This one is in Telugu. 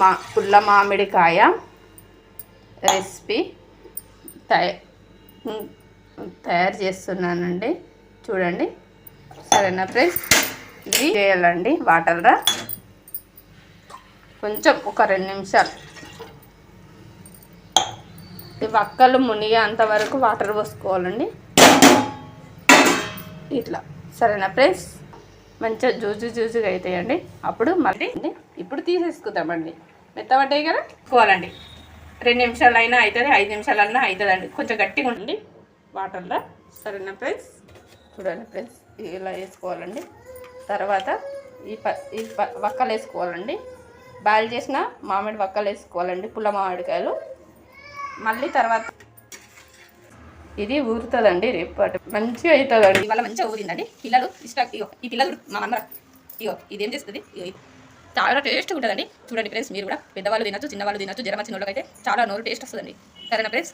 మా పుల్ల మామిడికాయ రెసిపీ తయ తయారు చేస్తున్నానండి. చూడండి. సరేనా ఫ్రెండ్స్? ఇది చేయాలండి. వాటర్లో కొంచెం ఒక రెండు నిమిషాలు. ఈ వక్కలు మునిగేంత వరకు వాటర్ పోసుకోవాలండి. ఇట్లా. సరేనా ఫ్రెండ్స్? మంచిగా జ్యూజు జ్యూజుగా అవుతాయండి అప్పుడు మళ్ళీ ఇప్పుడు తీసేసుకుందామండి. మెత్తబడ్డాయి కదా? కోవాలండి. రెండు నిమిషాలు అయినా అవుతుంది ఐదు నిమిషాలన్నా అవుతుందండి కొంచెం గట్టిగా ఉండండి. వాటర్లో సరేనా ఫ్రెండ్స్ చూడండి ఫ్రెండ్స్ ఇలా వేసుకోవాలండి. తర్వాత ఈ ప ఈ ప వక్కలు వేసుకోవాలండి. బాయిల్ చేసిన మామిడి వక్కలు వేసుకోవాలండి పుల్ల మామిడికాయలు. మళ్ళీ తర్వాత ఇది ఊరుతుందండి రేపటి మంచిగా అవుతుందండి. ఇవాళ మంచిగా ఊరిందండి. పిల్లలు ఇష్టం ఇగో ఈ పిల్లలు మా అమ్మ ఇగో ఇదేం చేస్తుంది? ఇగో చాలా టేస్ట్ ఉంటుందండి. చూడండి ఫ్రెండ్స్ మీరు కూడా పెద్దవాళ్ళు తినచ్చు చిన్నవాళ్ళు తినచ్చు జ్వరం వచ్చిన వాళ్ళకైతే చాలా నోరు టేస్ట్ వస్తుందండి. సరేనా ఫ్రెండ్స్?